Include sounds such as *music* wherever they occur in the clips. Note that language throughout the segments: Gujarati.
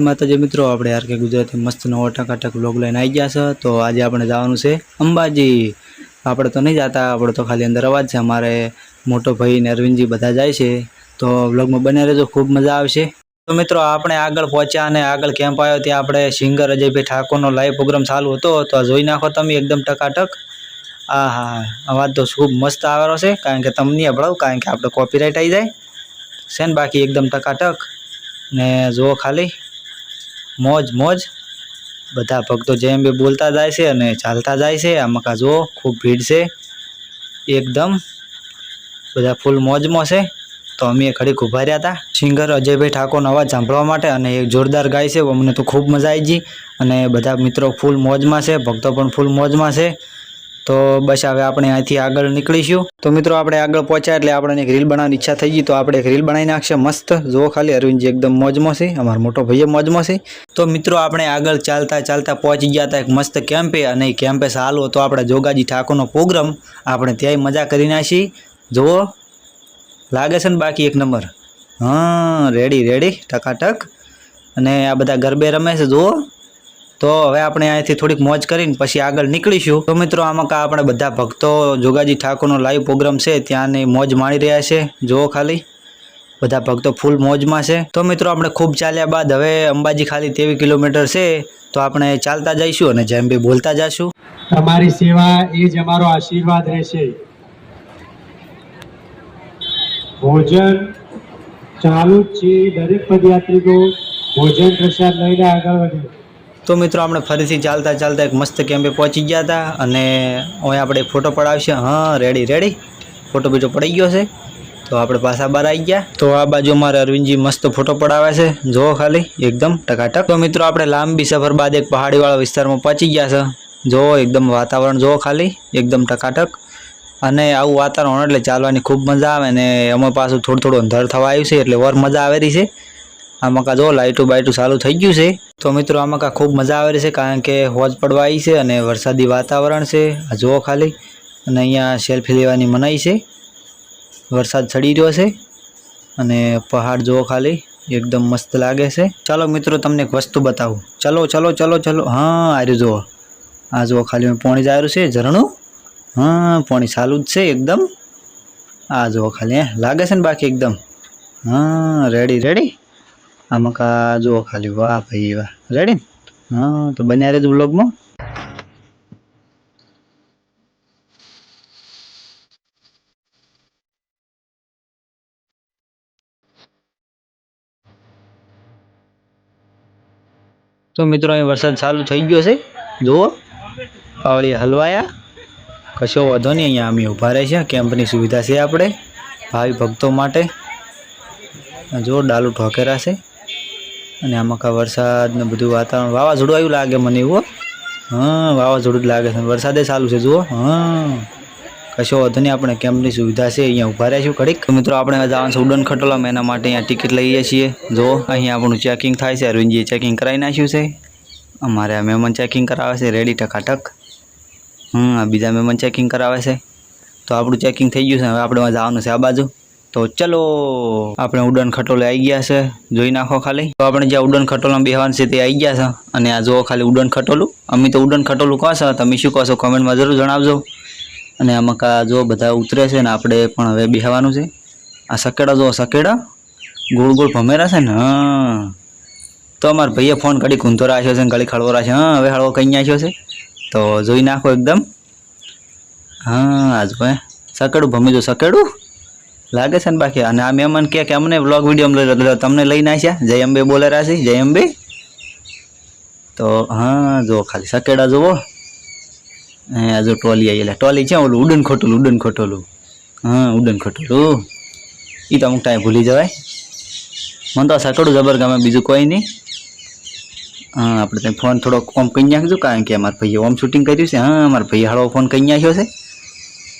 માતાજી મિત્રો આપણે આર કે ગુજરાતી મસ્ત નવો ટકાટક વ્લોગ લઈને આવી ગયા છે, તો આજે આપણે જવાનું છે અંબાજી. આપણે તો નહીં જતા, આપણે તો ખાલી અંદર અવાજ છે. અમારે મોટો ભાઈ ને અરવિંદજી બધા જાય છે, તો વ્લોગમાં બને રહેજો, ખૂબ મજા આવશે. તો મિત્રો, આપણે આગળ પહોંચ્યા અને આગળ કેમ્પ આવ્યો ત્યાં આપણે સિંગર અજયભાઈ ઠાકોરનો લાઈવ પ્રોગ્રામ ચાલુ હતો, તો જોઈ નાખો તમે એકદમ ટકાટક. આ હા અવાજ તો ખૂબ મસ્ત આવેલો છે, કારણ કે તમને અભળાવું કારણ કે આપણે કોપીરાઇટ આવી જાય. છે ને બાકી એકદમ ટકાટક. ને જુઓ ખાલી. મોજ મોજ. બધા ભક્તો જેમ બી બોલતા જાય છે અને ચાલતા જાય છે. આમાં કા જુઓ, ખૂબ ભીડ છે. એકદમ. બધા ફૂલ મોજમાં છે. તો અમે ઘડીક ઊભા રહ્યા હતા. સિંગર અજયભાઈ ઠાકોરનો અવાજ સાંભળવા માટે અને એક જોરદાર ગાય છે. અમને તો ખૂબ મજા આવી ગઈ. અને બધા મિત્રો ફૂલ મોજમાં છે. ભક્તો પણ ફૂલ મોજમાં છે. તો બસ હવે આપણે અહીંથી આગળ નીકળીશું. તો મિત્રો આપણે આગળ પહોંચ્યા એટલે આપણે એક રીલ બનાવવાની ઈચ્છા થઈ ગઈ. તો આપણે એક રીલ બનાવી નાખશે. મસ્ત. જુઓ ખાલી અરવિંદજી એકદમ મોજમાં છે. અમારો મોટો ભાઈએ મોજમાં છે. તો મિત્રો આપણે આગળ ચાલતા ચાલતા પહોંચી ગયા હતા એક મસ્ત કેમ્પે. અને એ કેમ્પે સારું હતો આપણે જોગાજી ઠાકોરનો પ્રોગ્રામ આપણે ત્યાંય મજા કરી નાખી. જુઓ. લાગે છે ને બાકી એક નંબર? હા રેડી રેડી ટકાટક. અને આ બધા ગરબે રમે છે. જુઓ. તો હવે આપણે અહીંયાથી થોડીક મોજ કરીને પછી આગળ નીકળીશું. તો મિત્રો, આમાં કા આપણે બધા ભક્તો, જોગાજી ઠાકોરનો લાઈવ પ્રોગ્રામ છે, ત્યાંની મોજ માણી રહ્યા છે. જુઓ ખાલી. બધા ભક્તો ફૂલ મોજમાં છે. તો મિત્રો, આપણે ખૂબ ચાલ્યા બાદ હવે અંબાજી ખાલી તેવી કિલોમીટર છે, તો આપણે ચાલતા જઈશું અને જેમ બી બોલતા જઈશું તમારી સેવા એ જ અમારો આશીર્વાદ રહેશે. ભોજન ચાલુ છે, દરેક પદયાત્રિકો ભોજન પ્રસાદ લઈને આગળ વધે. તો મિત્રો, આપણે ફરીથી ચાલતા ચાલતા એક મસ્ત કેમ્પે પહોંચી ગયા હતા અને હવે આપણે ફોટો પડાવશે. હા રેડી રેડી ફોટો બીજો પડી ગયો છે. તો આપણે પાછા બહાર આવી ગયા. તો આ બાજુ અમારે અરવિંદજી મસ્ત ફોટો પડાવે છે. જુઓ ખાલી, એકદમ ટકાટક. તો મિત્રો, આપણે લાંબી સફર બાદ એક પહાડીવાળા વિસ્તારમાં પહોંચી ગયા છે. જુઓ, એકદમ વાતાવરણ જુઓ ખાલી, એકદમ ટકાટક. અને આવું વાતાવરણ એટલે ચાલવાની ખૂબ મજા આવે ને એમાં પાછું થોડું થોડું અંધાર થવા આવ્યું છે એટલે વર મજા આવે રહી છે. આમાં કા જો લાઇટું બાઇટું ચાલુ થઈ ગયું છે. તો મિત્રો આમાં કાં ખૂબ મજા આવે છે કારણ કે હોજ પડવા આવી છે અને વરસાદી વાતાવરણ છે. આ જુઓ ખાલી. અને અહીંયા સેલ્ફી લેવાની મનાઈ છે. વરસાદ ચડી રહ્યો છે. અને પહાડ જુઓ ખાલી. એકદમ મસ્ત લાગે છે. ચાલો મિત્રો તમને એક વસ્તુ બતાવું. ચલો ચલો ચલો ચલો. હા આર્યું જુઓ. આ જુઓ ખાલી મેં પોણી જ આવ્યું છે, ઝરણું. હા, પોણી ચાલુ જ છે એકદમ. આ જુઓ ખાલી, હે. લાગે છે ને બાકી એકદમ. હા રેડી રેડી આમાં કા જુઓ ખાલી વાહ ભાઈ વાહ. રેડી હા, તો બન્યા રહેજો બ્લોગમાં તો મિત્રો, અહીં વરસાદ ચાલુ થઈ ગયો છે. જુઓ. પાવડી હલવાયા. કશો વધો નહીં, અહીંયા અમે ઊભા રહે છે. કેમ્પની સુવિધા છે આપણે. ભાવિ ભક્તો માટે. જુઓ, ડાલુ ઠોકેરા છે. અને આમાં કા વરસાદ ને બધું વાતાવરણ, વાવાઝોડું આવ્યું લાગે મને એવું હો. વાવાઝોડું જ લાગે છે. વરસાદે ચાલુ છે, જુઓ. હા. કશો વધુ નહીં, આપણે કેમ્પની સુવિધા છે, અહીંયા ઊભા રહીશું ઘડીક. મિત્રો, આપણે જવાનું છે ઉડન ખટોલામાં એના માટે અહીંયા ટિકિટ લઈએ છીએ. જો અહીંયા આપણું ચેકિંગ થાય છે. અરવિંદજીએ ચેકિંગ કરાવી નાખ્યું છે. અમારે આ મહેમાન ચેકિંગ કરાવે છે રેડી ટકાટક. હમ બીજા મહેમાન ચેકિંગ કરાવે છે. તો આપણું ચેકિંગ થઈ ગયું છે. હવે આપણે જવાનું છે આ બાજુ. તો ચલો, આપણે ઉડન ખટોલે આવી ગયા છે. જોઈ નાખો ખાલી. તો આપણે જ્યાં ઉડન ખટોલામાં બેહવાનું છે તે આવી ગયા છે. અને આ જુઓ ખાલી ઉડન ખટોલું. અમે તો ઉડન ખટોલું કહો છો. તમે શું કહો છો કોમેન્ટમાં જરૂર જણાવજો. અને આમાં કા જો બધા ઉતરે છે ને આપણે પણ હવે બેહવાનું છે. આ સકેડા જો સકેડા. ગોળ ગોળ ભમેરા છે ને, હા. તો અમારા ભાઈએ ફોન ઘડી ઊંધો રાખ્યો છે ઘડી ખળવો રાખ્યો. હા, હવે હળવો કઈ નાખ્યો છે. તો જોઈ નાખો એકદમ. હા આજુ ભાઈ સકેડું ભમી જો સકેડું. લાગે છે ને બાકી? અને આ મહેમાન કહે કે અમને વ્લોગ વીડિયો તમને લઈને આવ્યા જય અંબે બોલે રાશી જય અંબે? તો હા જો ખાલી સકેડા જુઓ. હે જો ટોલી આવી એટલે ટોલી છે ઓલું, ઉડન ખોટોલું ઉડન ખોટોલું. હા, ઉડન ખોટોલું. એ તો અમુક ટાઈમ ભૂલી જવાય. મને તો સકડું જબર ગમે, બીજું કોઈ નહીં. હા, આપણે ત્યાં ફોન થોડો ઓમ કહી નાખજો, કારણ કે અમારા ભાઈએ ઓમ શૂટિંગ કર્યું છે. હા, અમારા ભાઈએ હળવો ફોન કહી નાખ્યો છે.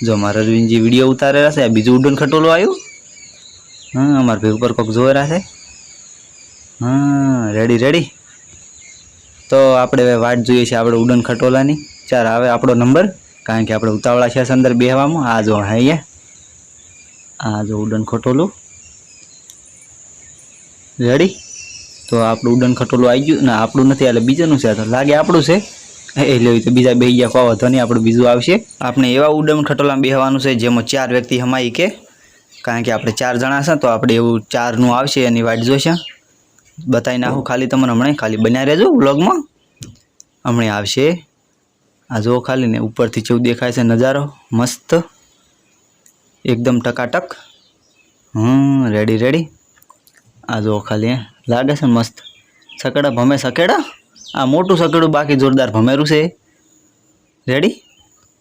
જો મારા અરવિંદજી વીડિયો ઉતારેલા છે બીજું ઉડન ખટોલું આવ્યું? હા, અમારા ભાઈ ઉપર કોક જોયેલા છે. હા રેડી રેડી તો આપણે વાટ જોઈએ છે આપણે ઉડન ખટોલાની. ચાર આવે આપણો નંબર, કારણ કે આપણે ઉતાવળા છે અંદર બેહવામાં. આ જો અહીંયા. આ જો ઉડન ખટોલું. રેડી તો આપણું ઉડન ખટોલું આવી ગયું. ના, આપણું નથી, એટલે બીજાનું છે. તો લાગે આપણું છે. એ લેવી તો બીજા બે ગયા કોઈ વાંધો નહીં, આપણું બીજું આવશે. આપણે એવા ઉડમ ખટોલામાં બેહવાનું છે, જેમાં ચાર વ્યક્તિ હમાઈ કે, કારણ કે આપણે ચાર જણા છે, તો આપણે એવું ચારનું આવશે, એની વાટ જોશે. બતાવી નાખું ખાલી તમને હમણાં ખાલી બન્યા રહેજો વ્લોગમાં. હમણાં આવશે. આ જો ખાલી ને, ઉપરથી જેવું દેખાય છે નજારો, મસ્ત. એકદમ ટકાટક. હમ રેડી રેડી આ જો ખાલી લાગે છે મસ્ત. સકેડા ભમે સકેડા? આ મોટું સકડું બાકી જોરદાર ભમેરું છે. રેડી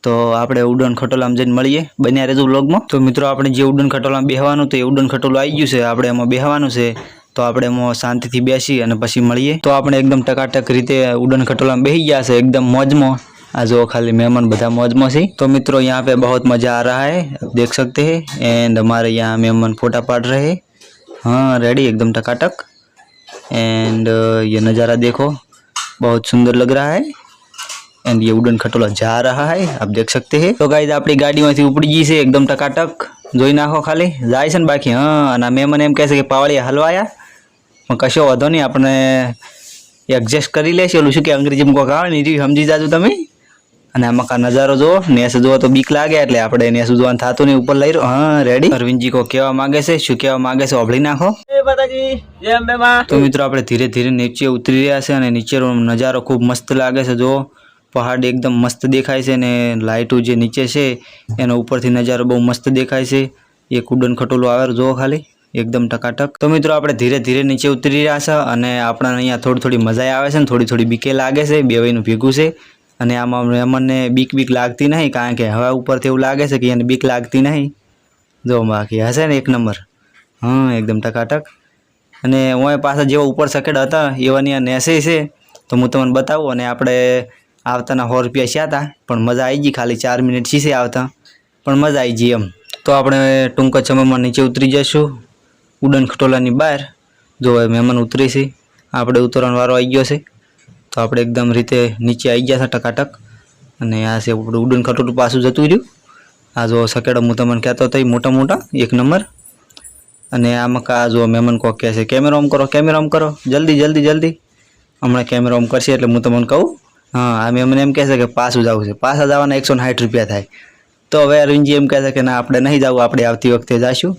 તો આપણે ઉડન ખટોલામાં જઈને મળીએ બન્યા રહેજો બ્લોગમાં તો મિત્રો, આપણે જે ઉડન ખટોલામાં બેહવાનું તો એ ઉડન ખટોલું આવી ગયું છે. આપણે એમાં બેહવાનું છે. તો આપણે એમાં શાંતિથી બેસી અને પછી મળીએ. તો આપણે એકદમ ટકાટક રીતે ઉડન ખટોલામાં બેસી ગયા છે. એકદમ મોજમાં. આ જો ખાલી મહેમાન બધા મોજમાં છે. તો મિત્રો यहाँ પે બહુ मजा आ रहा है देख सकते हैं एंड हमारे यहाँ मेहमान फोटा पाट રહે हाँ રેડી એકદમ ટકાટક. એન્ડ ये નજારા દેખો. बहुत सुंदर लग रहा है एंड ये उड़न खटोला जा रहा है आप देख सकते हैं તો ગાઈઝ આપણી ગાડીમાંથી ઉપડી ગઈ છે એકદમ ટકાટક જોઈ નાખો ખાલી જાય છે ને બાકી હા અને આ મહેમાન એમ કહે છે કે પાવળિયા હલવાયા પણ કશો વાંધો નહીં આપણે એડજસ્ટ કરી લેશે ઓલું શું કે અંગ્રેજીમાં કોક આવે ને એ રહ્યું સમજી જાજો તમે અને આમાં કા નજારો જુઓ નેસ જુઓ તો બીક લાગે એટલે આપણે નેસ જોવાનું થતું નહીં ઉપર લઈ રહ્યો હા રેડી અરવિંદજી કો કહેવા માંગે છે શું કહેવા માંગે છે ઓભળી નાખો તો મિત્રો આપણે ધીરે ધીરે નીચે ઉતરી રહ્યા છે અને નીચેનો નજારો ખૂબ મસ્ત લાગે છે. જો પહાડ એકદમ મસ્ત દેખાય છે અને લાઇટો જે નીચે છે, એનો ઉપરથી નજારો બહુ મસ્ત દેખાય છે. એક ઉડન ખટોલું આવે જોવો ખાલી, એકદમ ટકાટક. તો મિત્રો આપણે ધીરે ધીરે નીચે ઉતરી રહ્યા છે અને આપણને અહીંયા થોડી થોડી મજા આવે છે ને થોડી થોડી બીકે લાગે છે, બે વયનું ભેગું છે. અને આમાં અમને બીક બીક લાગતી નહીં, કારણ કે હવા ઉપરથી એવું લાગે છે કે એને બીક લાગતી નહીં. જો બાકી હશે ને એક નંબર. હા એકદમ ટકાટક. અને હું પાછા જેવા ઉપર સકેડ હતા, એવાની આ નેસે છે, તો હું તમને બતાવું, અને આપણે આવતાના સો રૂપિયા છે હતા પણ મજા આવી ગઈ, ખાલી ચાર મિનિટ શીશે આવતા. પણ મજા આવી ગઈ એમ. તો આપણે ટૂંક સમયમાં નીચે ઉતરી જઈશું, ઉડન ખટોલાની બહાર. જો મહેમાન ઉતરી છે, આપણે ઉતરવાનો વારો આવી ગયો છે, તો આપણે એકદમ રીતે નીચે આવી ગયા છે ટકાટક. અને આ છે ઉડન ખટોલું પાછું જતું રહ્યું. આ જો સકેડો હું તમને કહેતો હતો મોટા મોટા, એક નંબર. અને આમાં કા જો મેમન કોક કહે છે કેમેરો ઓમ કરો કેમેરો ઓમ કરો, જલ્દી જલ્દી જલ્દી. હમણાં કેમેરો ઓમ કરશે એટલે હું તમને કહું. હા, આ મેમન એમ કહેશે કે પાસ જવું છે. પાસ જવાના એકસો સાઠ રૂપિયા થાય. તો હવે અરવિંદજી એમ કહેશે કે ના, આપણે નહીં જવું, આપણે આવતી વખતે જઈશું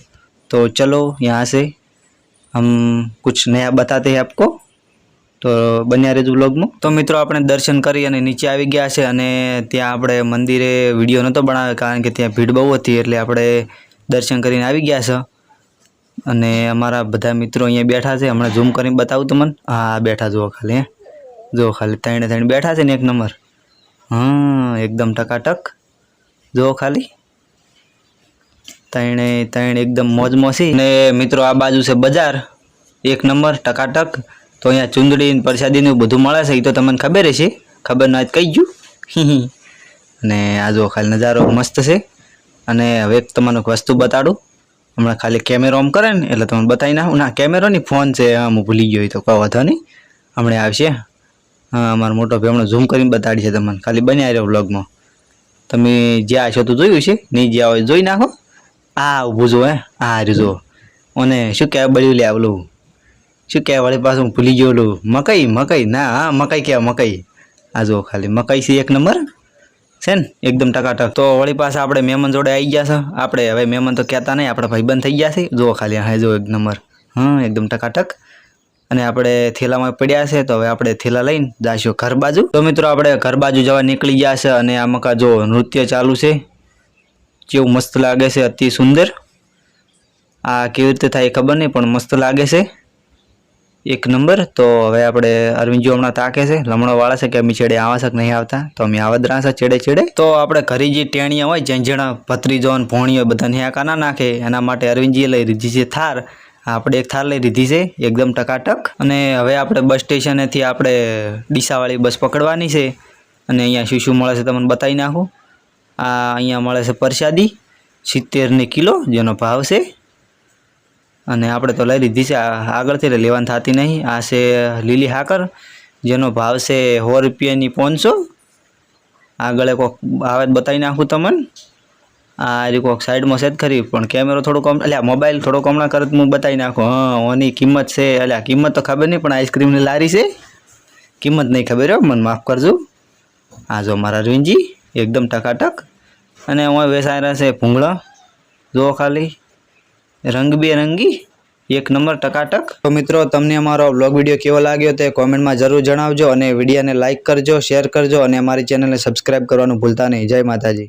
તો ચલો ત્યાં હશે હમ, કુછ નયા બતાતે હૈ આપકો. તો બન્યા રહેજો વ્લોગમાં. તો મિત્રો, આપણે દર્શન કરી અને નીચે આવી ગયા છે અને ત્યાં આપણે મંદિરે વીડિયો નહોતો બનાવ્યો, કારણ કે ત્યાં ભીડ બહુ હતી એટલે આપણે દર્શન કરીને આવી ગયા છે. અને અમારા બધા મિત્રો અહીંયા બેઠા છે. હમણાં ઝૂમ કરીને બતાવું તમને. હા, બેઠા જુઓ ખાલી જુઓ ખાલી, ત્રણે ત્રણ બેઠા છે ને એક નંબર હા, એકદમ ટકાટક. જુઓ ખાલી. ત્રણે ત્રણ એકદમ મોજ મોસી. અને મિત્રો, આ બાજુ છે બજાર. એક નંબર ટકાટક. તો અહીંયા ચૂંદડી ને પ્રસાદી ને બધું મળે છે. એ તો તમને ખબર છે ખબર ના જ કહી ગયું *laughs* અને આ જો ખાલી નજારો મસ્ત છે. અને હવે એક તમને વસ્તુ બતાડું. હમણાં ખાલી કેમેરો ઓમ કરે ને એટલે તમને બતાવી ના ના કેમેરો નહીં ફોન છે હા હું ભૂલી ગયો તો, કોઈ વાંધો નહીં. હમણાં આવશે. હા, અમારો મોટો ભાઈ હમણાં ઝૂમ કરીને બતાડી છે તમને. ખાલી બન્યા રહ્યો વ્લોગમાં તમે જ્યાં છો તો જોયું છે નહીં જ્યાં હોય જોઈ નાખો. આ ઊભું જો, હે. આ હારું જો. અને શું કહેવાય બળ્યું લે આવલું શું કહેવાય વળી પાછું હું ભૂલી ગયો ઓલું? મકઈ મકઈ. ના, હા, મકઈ કહેવાય, મકઈ. આ જો ખાલી. મકઈ છે એક નંબર. છે ને? એકદમ ટકાટક. તો વળી પાસે આપણે મહેમાન જોડે આવી ગયા છે. આપણે હવે મહેમાન તો કહેતા નહીં, આપણે ભાઈબંધ થઈ ગયા છે. જુઓ ખાલી, હા જો એક નંબર. હા, એકદમ ટકાટક. અને આપણે થેલામાં પડ્યા છે, તો હવે આપણે થેલા લઈને જઈશું ઘર બાજુ. તો મિત્રો, આપણે ઘર બાજુ જવા નીકળી ગયા છે અને આમાં જો નૃત્ય ચાલુ છે. કેવું મસ્ત લાગે છે, અતિ સુંદર. આ કેવી રીતે થાય ખબર નહીં, પણ મસ્ત લાગે છે. એક નંબર. તો હવે આપણે અરવિંદજી હમણાં તાકે છે, લમણો વાળા છે કે અમે છેડે આવા છે નહીં આવતા? તો અમે આવદરા છે છેડે છેડે. તો આપણે ઘરી જે ટેણીઓ હોય ઝંઝણા ભત્રીજો ને ભોણીઓ બધાને આકા ના નાખે, એના માટે અરવિંદજીએ લઈ લીધી છે થાર. આપણે એક થાર લઈ લીધી છે, એકદમ ટકાટક. અને હવે આપણે બસ સ્ટેશનેથી આપણે ડીસાવાળી બસ પકડવાની છે. અને અહીંયા શું શું મળે છે તમને બતાવી નાખું. આ અહીંયા મળે છે પ્રસાદી, સિત્તેરની કિલો, જેનો ભાવ છે અને આપણે તો લઈ લીધી છે. આગળથી લેવાની થતી નહીં. આ છે લીલી હાકર, જેનો ભાવ છે સો રૂપિયાની પાંચસો. આગળ કોક આવે બતાવી નાખું તમને. આ જે કોક સાઈડમાં છે જ ખરી, પણ કેમેરો થોડો કમ એટલે મોબાઈલ થોડો હમણાં કરત હું બતાવી નાખું. હા ઓની કિંમત છે એટલે કિંમત તો ખબર નહીં, પણ આઈસ્ક્રીમની લારી છે. કિંમત નહીં ખબર હો, મને માફ કરજો. આ જો મારા રેન્જી એકદમ ટકાટક. અને હું રહ્યા છે ભૂંગળા. જુઓ ખાલી. રંગબેરંગી, એક નંબર ટકાટક. તો મિત્રો, તમને અમારો બ્લોગ વીડિયો કેવો લાગ્યો તે કોમેન્ટમાં જરૂર જણાવજો અને વિડીયોને લાઇક કરજો શેર કરજો અને અમારી ચેનલને સબસ્ક્રાઇબ કરવાનું ભૂલતા નહીં. જય માતાજી.